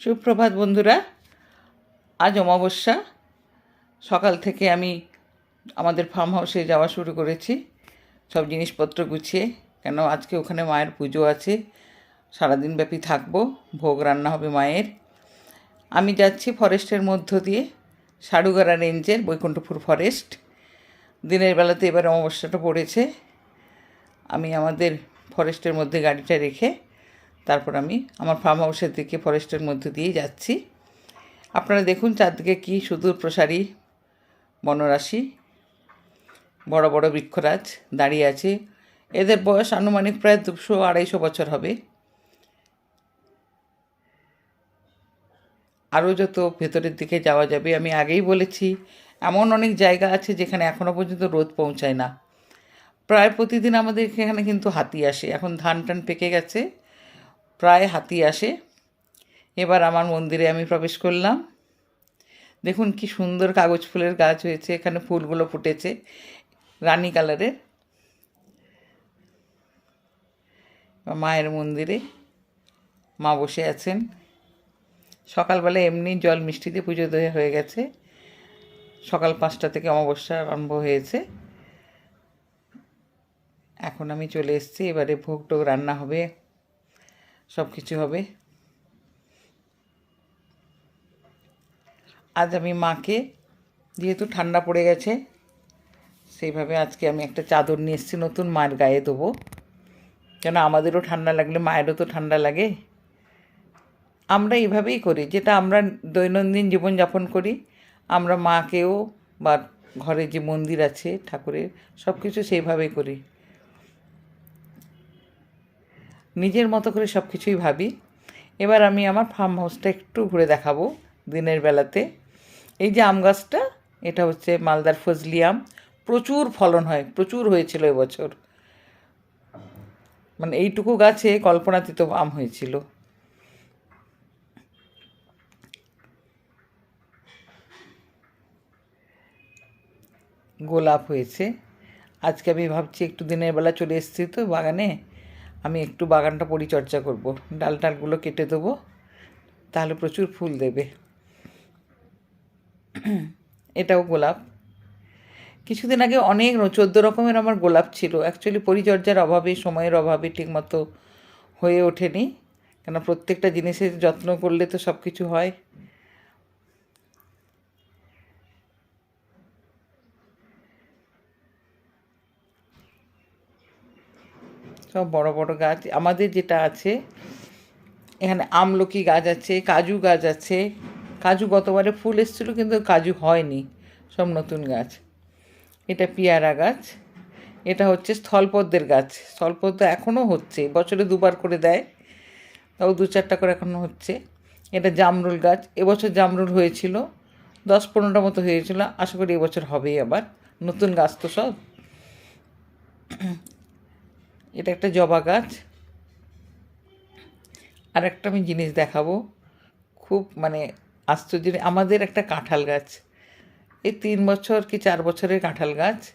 সুপ্রভাত বন্ধুরা, আজ অমাবস্যা। সকাল থেকে আমি আমাদের ফার্ম হাউসে যাওয়া শুরু করেছি। সব জিনিসপত্র গুছিয়ে, কেন আজকে ওখানে মায়ের পুজো আছে, সারাদিন ব্যাপী থাকব, ভোগ রান্না হবে মায়ের। আমি যাচ্ছি ফরেস্টের মধ্য দিয়ে সাড়ুগাড়া রেঞ্জের বৈকুণ্ঠপুর ফরেস্ট দিনের বেলাতে এবার অমাবস্যাটা পড়েছে। আমি আমাদের ফরেস্টের মধ্যে গাড়িটা রেখে তারপর আমি আমার ফার্ম হাউসের দিকে ফরেস্টের মধ্যে দিয়েই যাচ্ছি। আপনারা দেখুন চারদিকে কী সুদূর প্রসারী বনরাশি, বড় বড় বৃক্ষরাজ দাঁড়িয়ে আছে। এদের বয়স আনুমানিক প্রায় দুশো আড়াইশো বছর হবে। আরও যত ভেতরের দিকে যাওয়া যাবে, আমি আগেই বলেছি, এমন অনেক জায়গা আছে যেখানে এখনও পর্যন্ত রোদ পৌঁছায় না। প্রায় প্রতিদিন আমাদের এখানে কিন্তু হাতি আসে। এখন ধান টান পেকে গেছে। প্রায় হাতি আসে। এবার আমার মন্দিরে আমি প্রবেশ করলাম। দেখুন কি সুন্দর কাগজ ফুলের গাছ হয়েছে, এখানে ফুলগুলো ফুটেছে, রানী কালারের। মায়ের মন্দিরে মা বসে আছেন। সকালবেলা এমনি জল মিষ্টি দিয়ে পুজো দেওয়া হয়ে গেছে। সকাল পাঁচটা থেকে অমাবস্যা আরম্ভ হয়েছে। এখন আমি চলে এসেছি, এবারে ভোগ টোগ রান্না হবে। সব কিছু হবে। আজ আমি মাকে, যেহেতু ঠান্ডা পড়ে গেছে, সেইভাবে আজকে আমি একটা চাদর নিয়ে এসেছি, নতুন মায়ের গায়ে দেবো। কেন, আমাদেরও ঠান্ডা লাগলে, মায়েরও তো ঠান্ডা লাগে। আমরা এইভাবেই করি, যেটা আমরা দৈনন্দিন জীবনযাপন করি, আমরা মাকেও বা ঘরে যে মন্দির আছে, ঠাকুরের সব কিছু সেইভাবেই করি। নিজের মতো করে সব কিছুই ভাবি। এবার আমি আমার ফার্ম হাউসটা একটু ঘুরে দেখাবো দিনের বেলাতে। এই যে আম গাছটা, এটা হচ্ছে মালদার ফজলি আম। প্রচুর ফলন হয়, প্রচুর হয়েছিল এবছর। মানে এইটুকু গাছে কল্পনাতীত আম হয়েছিল। গোলাপ হয়েছে। আজকে আমি ভাবছি একটু দিনের বেলা চলে এসেছি তো বাগানে। আমি একটু বাগানটা পরিচর্যা করব। ডাল টালগুলো কেটে দেবো, তাহলে প্রচুর ফুল দেবে। এটাও গোলাপ। কিছুদিন আগে অনেক চোদ্দ রকমের আমার গোলাপ ছিল। অ্যাকচুয়ালি পরিচর্যার অভাবে, সময়ের অভাবে ঠিকমতো হয়ে ওঠেনি। কেন প্রত্যেকটা জিনিসের যত্ন করলে তো সব কিছু হয়। সব বড় বড় গাছ। আমাদের যেটা আছে, এখানে আমলকি গাছ আছে, কাজু গাছ আছে। কাজু গতবারে ফুল এসেছিল কিন্তু কাজু হয়নি, সব নতুন গাছ। এটা পেয়ারা গাছ, এটা হচ্ছে স্থলপদ্মের গাছ। স্থলপদ্ম এখনও হচ্ছে, বছরে দুবার করে দেয়, তাও দু চারটা করে এখনও হচ্ছে। এটা জামরুল গাছ, এবছর জামরুল হয়েছিল, দশ পনেরোটা মতো হয়েছিল, আশা করি এবছর হবেই আবার। নতুন গাছ তো সব। এটা একটা জবা গাছ। আর একটা আমি জিনিস দেখাবো। খুব মানে আশ্চর্য আমাদের একটা কাঁঠাল গাছ। এই তিন বছর কি চার বছরের কাঁঠাল গাছ।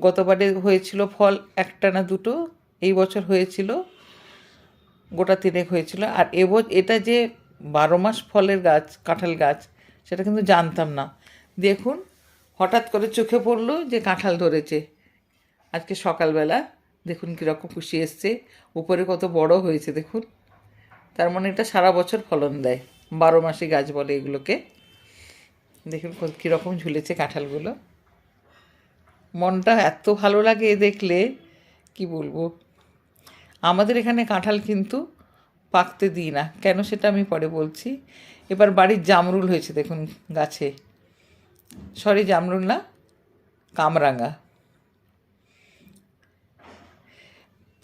গতবারে হয়েছিল ফল একটা না দুটো, এই বছর হয়েছিল, গোটা তিনেক হয়েছিল। আর এব এটা যে বারো মাস ফলের গাছ, কাঁঠাল গাছ, সেটা কিন্তু জানতাম না। দেখুন, হঠাৎ করে চোখে পড়ল যে কাঁঠাল ধরেছে। আজকে সকালবেলা দেখুন কীরকম খুশি এসছে। উপরে কত বড় হয়েছে দেখুন। তার মানে এটা সারা বছর ফলন দেয়। বারো মাসি গাছ বলে এগুলোকে। দেখুন কীরকম ঝুলেছে কাঁঠালগুলো। মনটা এত ভালো লাগে দেখলে, কি বলব? আমাদের এখানে কাঁঠাল কিন্তু পাকতে দিই না। কেন সেটা আমি পরে বলছি। এবার বাড়ির জামরুল হয়েছে দেখুন গাছে। সরি জামরুল না, কামরাঙা।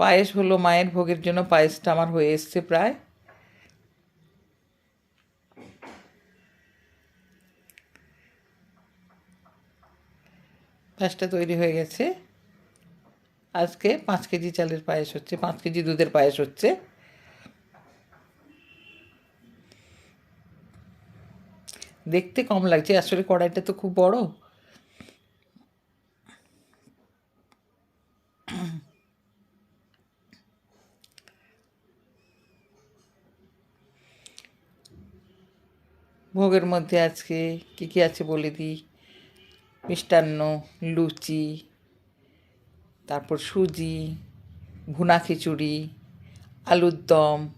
পায়েস হলো মায়ের ভোগের জন্য পায়েসটা আমার হয়ে এসছে প্রায়। পায়েসটা তৈরি হয়ে গেছে। আজকে পাঁচ কেজি চালের পায়েস হচ্ছে, পাঁচ কেজি দুধের পায়েস হচ্ছে। দেখতে কম লাগছে, আসলে কড়াইটা তো খুব বড়। ভোগের মধ্যে আজকে কী কী আছে বলে দিই? মিষ্টান্ন, লুচি, তারপর সুজি, ভুনা খিচুড়ি, আলুর দম,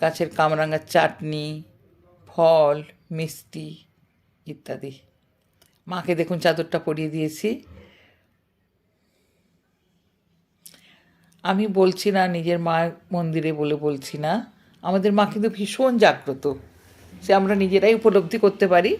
গাছের কামরাঙার চাটনি, ফল, মিষ্টি ইত্যাদি। মাকে দেখুন, চাদরটা পরিয়ে দিয়েছি। আমি বলছি না, নিজের মায়ের মন্দিরে বলে বলছি না। আমাদের মা কিন্তু ভীষণ জাগ্রত। সে আমরা নিজেরাই উপলব্ধি করতে পারি।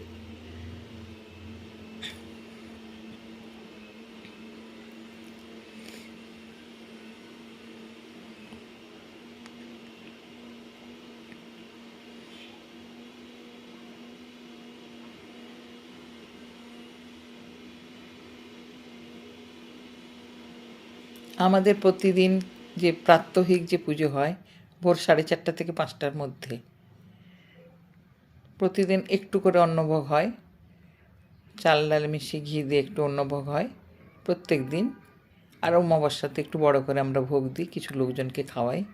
আমাদের প্রতিদিন যে প্রাত্যহিক যে পুজো হয়, ভোর সাড়ে চারটা থেকে পাঁচটার মধ্যে। প্রতিদিন একটু করে অন্নভোগ হয়। চাল, ডাল মিশিয়ে ঘি দিয়ে একটু অন্নভোগ হয় প্রত্যেক দিন। আর অমাবস্যাতে একটু বড় করে আমরা ভোগ দিই, কিছু লোকজনকে খাওয়াই।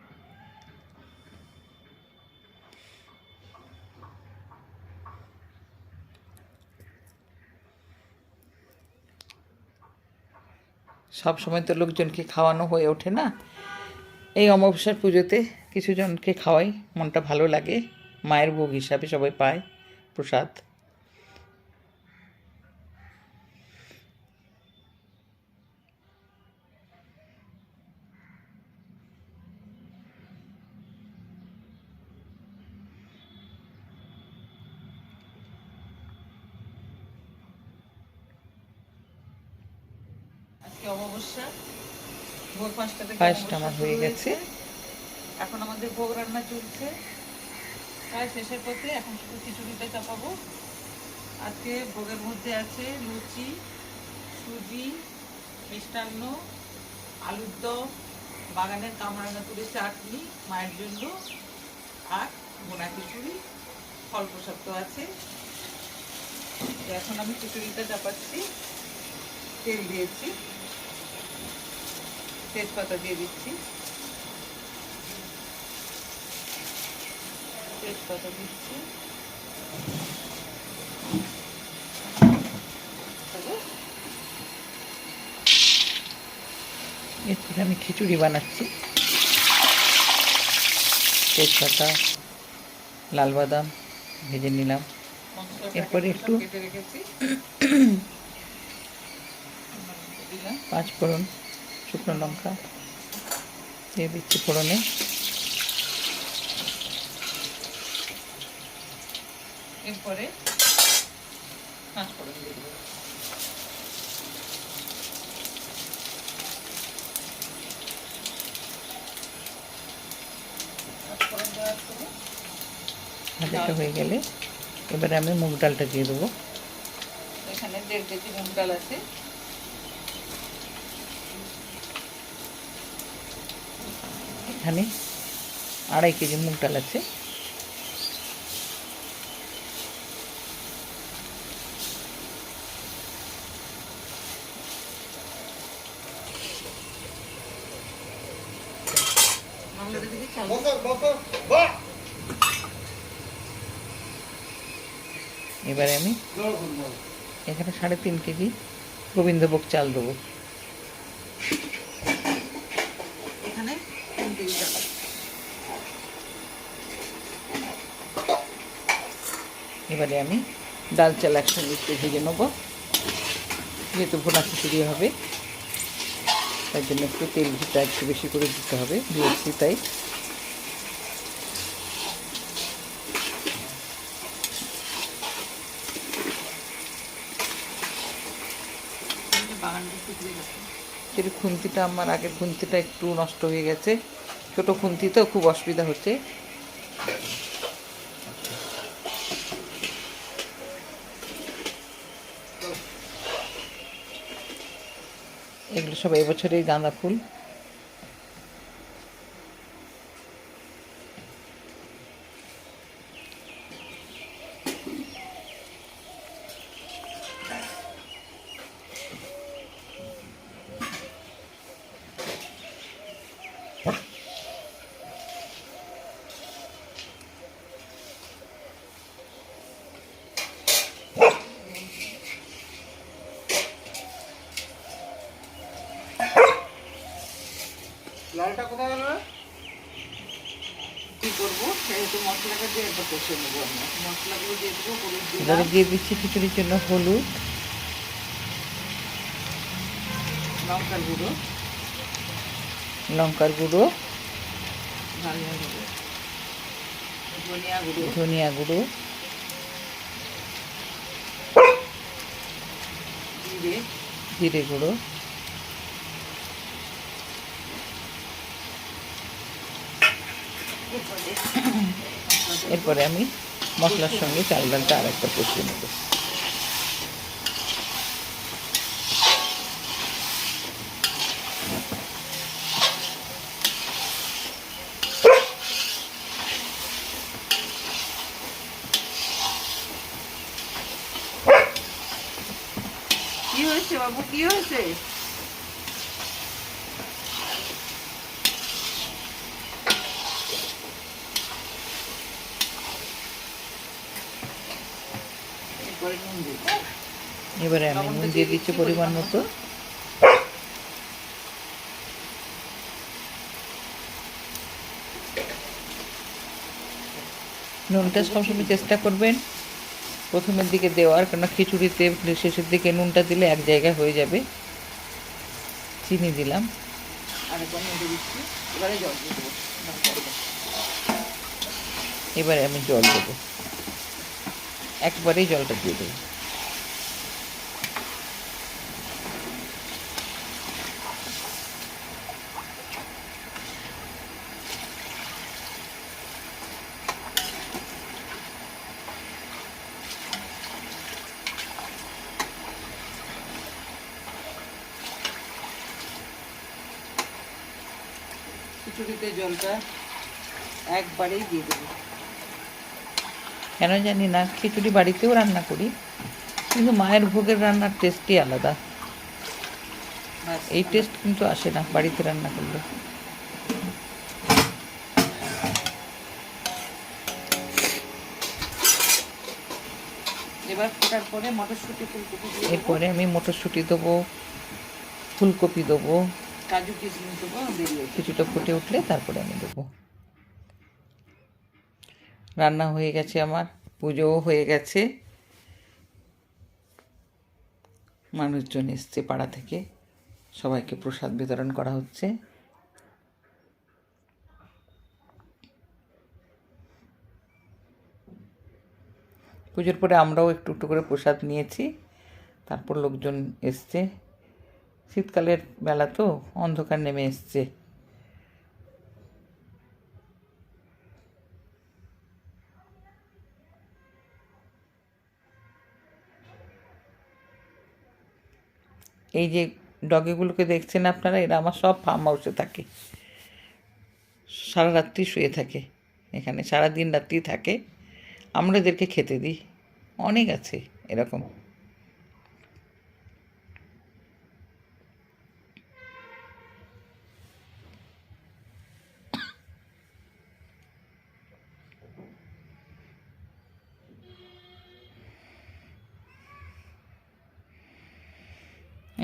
সব সময় তো লোকজনকে খাওয়ানো হয়ে ওঠে না। এই অমাবস্যার পুজোতে কিছু জনকে খাওয়াই, মনটা ভালো লাগে। মায়ের ভোগ হিসাবে সবাই পায় প্রসাদ। পায়েসটা আমার হয়ে গেছে। এখন আমাদের ভোগ রান্না চলছে। প্রায় শেষের পথে এখন শুধু খিচুড়িটা চাপাবো। আজকে ভোগের মধ্যে আছে লুচি, সুজি, মিষ্টান্ন, আলুর দম, বাগানের কামরাঙা তুলে চাটনি, মায়ের জন্য, আর বোনা খিচুড়ি, ফল প্রসাদ আছে। এখন আমি খিচুড়িটা চাপাচ্ছি। তেল দিয়েছি। তেজপাতা দিয়ে দিচ্ছি। তেজপাতা দিচ্ছি। এরপরে আমি খিচুড়ি বানাচ্ছি। তেজপাতা লাল বাদাম ভেজে নিলাম। এরপরে একটু- কেটে পাঁচ ফোড়ন শুকনো লঙ্কা দিয়ে দিচ্ছি ফোড়নে। এরপরে পাঁচ ফোড়ন দিয়ে দেবো ভাজাটা হয়ে গেলে এবারে আমি মুগ ডালটা দিয়ে দেবো। এখানে দেড় কেজি মুগ ডাল আছে। এখানে আড়াই কেজি মুগ ডাল আছে বাংলাদেশ থেকে চাল এবারে আমি এখানে সাড়ে তিন কেজি গোবিন্দভোগ চাল দেবো। এখানে তিন কেজি এবারে আমি ডাল চাল একসঙ্গে একটু ভেজে নেব। যেহেতু ভোনা খিচুড়ি হবে তাই জন্য একটু তেল ঘিটা একটু বেশি করে দিতে হবে দিয়েছি তাই বাগানটা শুকিয়ে গেছে এর খুন্তিটা আমার আগের খুন্তিটা একটু নষ্ট হয়ে গেছে। ছোট খুন্তি তো খুব অসুবিধা হচ্ছে। এগুলো সব এবছরেই গাঁদা ফুল। মশলাটা দিয়ে একবার কষে নেব আমরা মশলাগুলো দিয়ে দেবো হলুদ এবারে দিয়ে দিচ্ছি খিচুড়ির জন্য হলুদ। লঙ্কার গুঁড়ো। লঙ্কার গুঁড়ো। ধনিয়া গুঁড়ো। ধনিয়া গুঁড়ো। ধনিয়া গুঁড়ো। জিরে। জিরে গুঁড়ো। এরপরে আমি মশলার সঙ্গে চাল ডালটা আর একটা কষিয়ে নেব। কি হয়েছে বাবু? কি হয়েছে এরপরে নুন দেবো এবারে আমি নুন দিয়ে দিচ্ছি পরিমাণ মতো। নুনটা সবসময় চেষ্টা করবেন প্রথমের দিকে দেওয়ার কেন খিচুড়িতে শেষের দিকে নুনটা দিলে এক জায়গায় হয়ে যাবে। চিনি দিলাম। এবারে আমি জল দেবো। একবারেই জলটা দিয়ে দেবো খিচুড়িতে জলটা একবারেই দিয়ে দেবো। কেন জানি না খিচুড়ি বাড়িতেও রান্না করি কিন্তু মায়ের ভোগের রান্নার টেস্টই আলাদা। এই টেস্ট কিন্তু আসে না বাড়িতে রান্না করলে। এবার ফোটার পরে মটরশুঁটি ফুলকপি এরপরে আমি মটরশুঁটি দেবো ফুলকপি দেবো কাজু কিশমিশ দেবো কিছুটা ফুটে উঠলে তারপরে আমি দেবো। রান্না হয়ে গেছে আমার, পুজোও হয়ে গেছে। মানুষজন এসছে পাড়া থেকে, সবাইকে প্রসাদ বিতরণ করা হচ্ছে। পুজোর পরে আমরাও একটু একটু করে প্রসাদ নিয়েছি, তারপর লোকজন এসছে। শীতকালের বেলা তো অন্ধকার নেমে এসছে। এই যে ডগিগুলোকে দেখছেন আপনারা, এরা আমার সব ফার্ম হাউসে থাকে। সারা রাত্রি শুয়ে থাকে এখানে, সারা দিন রাত্রি থাকে। আমরা এদেরকে খেতে দিই। অনেক আছে এরকম।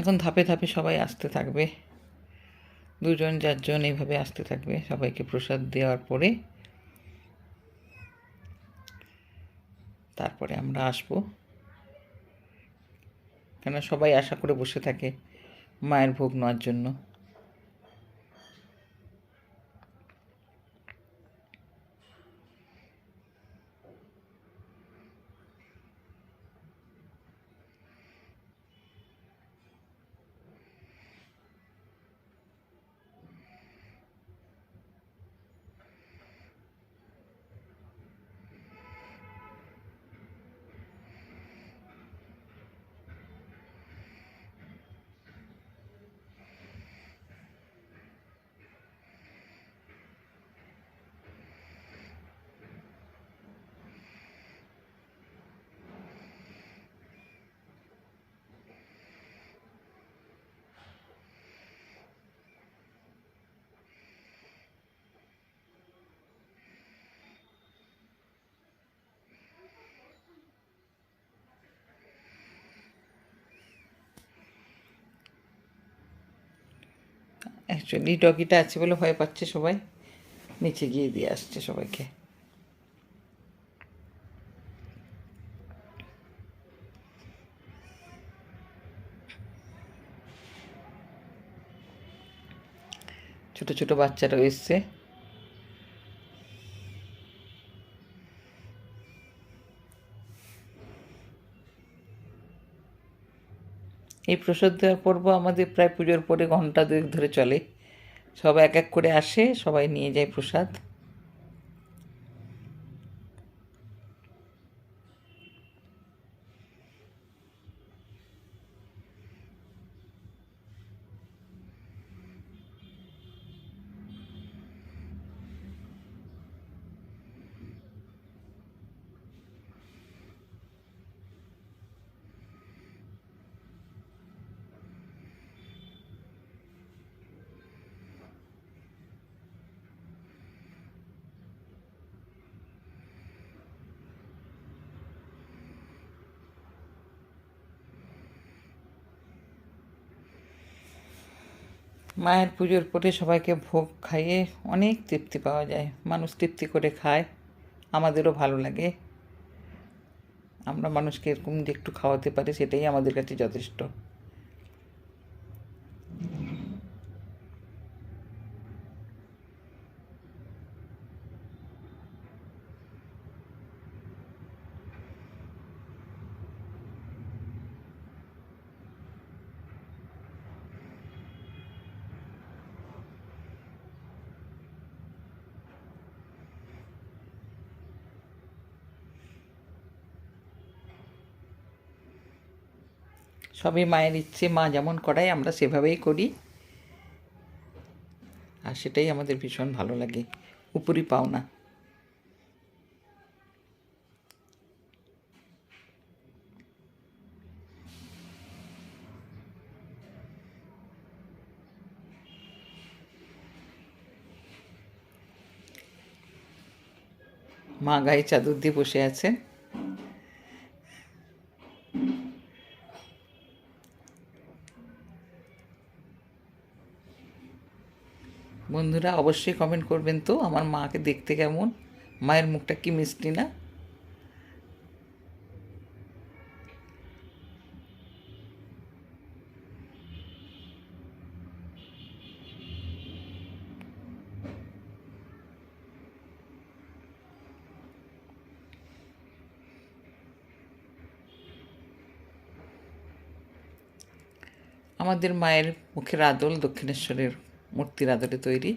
এখন ধাপে ধাপে সবাই আসতে থাকবে। দুজন, চারজন এইভাবে আসতে থাকবে সবাইকে প্রসাদ দেওয়ার পরে। তারপরে আমরা আসব। কেন সবাই আশা করে বসে থাকে মায়ের ভোগ নেওয়ার জন্য। অ্যাকচুয়ালি ডগিটা আছে বলে ভয় পাচ্ছে সবাই। নিচে গিয়ে দিয়ে আসছে সবাইকে। ছোট ছোট বাচ্চারাও এসছে। এই প্রসাদ দেওয়ার পর্ব আমাদের প্রায় পুজোর পরে ঘণ্টা দুয়েক ধরে চলে। সবাই এক এক করে আসে সবাই নিয়ে যায় প্রসাদ। মায়ের পুজোর পরে সবাইকে ভোগ খাইয়ে অনেক তৃপ্তি পাওয়া যায়। মানুষ তৃপ্তি করে খায়। আমাদেরও ভালো লাগে। আমরা মানুষকে এরকম একটু খাওয়াতে পারি, সেটাই আমাদের কাছে যথেষ্ট। সবই মায়ের ইচ্ছে, মা যেমন করায় আমরা সেভাবেই করি। আর সেটাই আমাদের ভীষণ ভালো লাগে, উপরি পাওনা। মা গায়ে চাদর দিয়ে বসে আছেন। বন্ধুরা অবশ্যই কমেন্ট করবেন তো, আমার মাকে দেখতে কেমন? মায়ের মুখটা কি মিষ্টি না? আমাদের মায়ের মুখের আদল দক্ষিণেশ্বরের। মূর্তির আদলে তৈরি।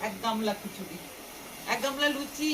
এক গামলা খিচুড়ি এক গামলা লুচি